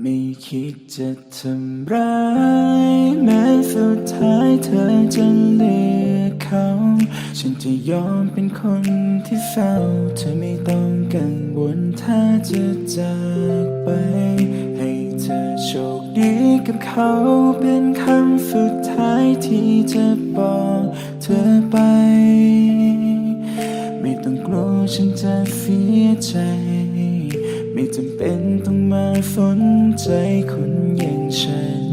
ไม่คิดจะทำร้ายแม้สุดท้ายเธอจะเลือกเขา ฉันจะยอมเป็นคนที่เศร้า เธอไม่ต้องกังวลถ้าจะจากไป ให้เธอโชคดีกับเขาเป็นคำสุดท้ายที่จะบอกเธอไป ไม่ต้องกลัวฉันจะเสียใจ ไม่จำเป็นต้องมาสนใจคนอย่างฉัน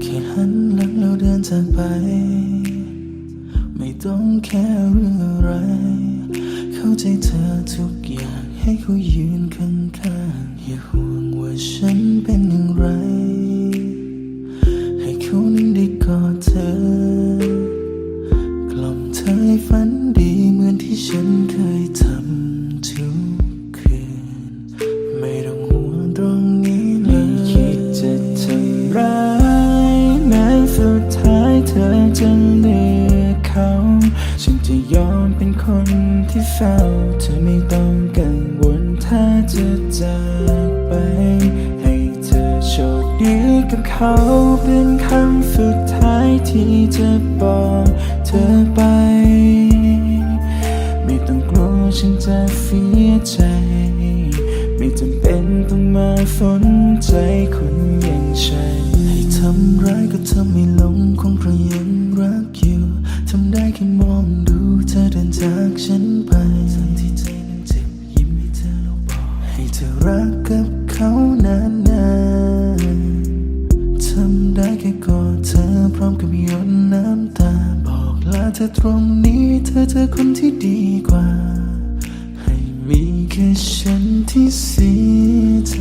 แค่หันหลังแล้วเดินจากไป ไม่ต้องแค่เรื่องอะไร เข้าใจเธอทุกอย่าง ให้เขายืนข้างๆอย่าห่วงว่าฉันเป็นอย่างไร ให้เขานั้นได้กอดเธอ กล่อมเธอให้ฝันดีเหมือนที่ฉันเคยทำทุกคืน ไม่ต้องห่วงตรงนี้เลยไม่คิดจะทำร้ายแม้สุดท้ายเธอจะเลือก เขา ฉันจะยอมเป็นคนที่เศร้า เธอไม่ต้องกังวลถ้าจะจากไป ให้เธอโชคดีกับเขาเป็นคำสุดท้ายที่จะบอกเธอไป ไม่ต้องกลัวฉันจะเสียใจ ไม่จำเป็นต้องมาสนใจคน ค่มองดูเธอเดินจากฉันไปทั้งที่ใจนั้นเจ็บยิ้มให้เธอแล้วบอกให้เธอรักกับเขานานๆทำได้แค่กอดเธอพร้อมกับหยดน้ำตา บอกลาเธอตรงนี้เธอเจอคนที่ดีกว่า ให้มีแค่ฉันที่เสียใจ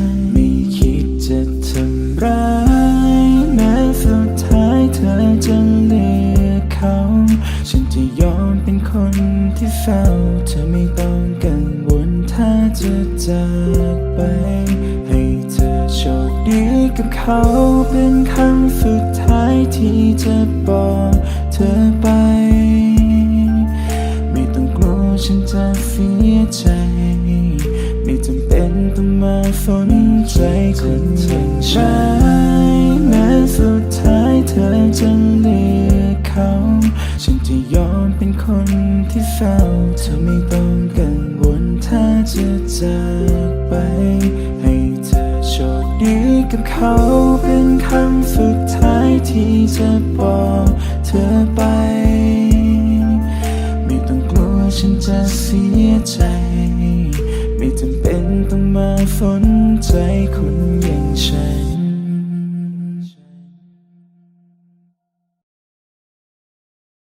ที่เศร้าเธอไม่ต้องกังวลถ้าจะจากไป ให้เธอโชคดีกับเขาเป็นคำสุดท้ายที่จะบอกเธอไป ไม่ต้องกลัวฉันจะเสียใจ ไม่จำเป็นต้องมาสนใจคนอย่างฉัน จะจากไป ให้เธอโชคดีกับเขาเป็นคำสุดท้ายที่จะบอกเธอไป ไม่ต้องกลัวฉันจะเสียใจ ไม่จำเป็นต้องมาสนใจคนอย่างฉัน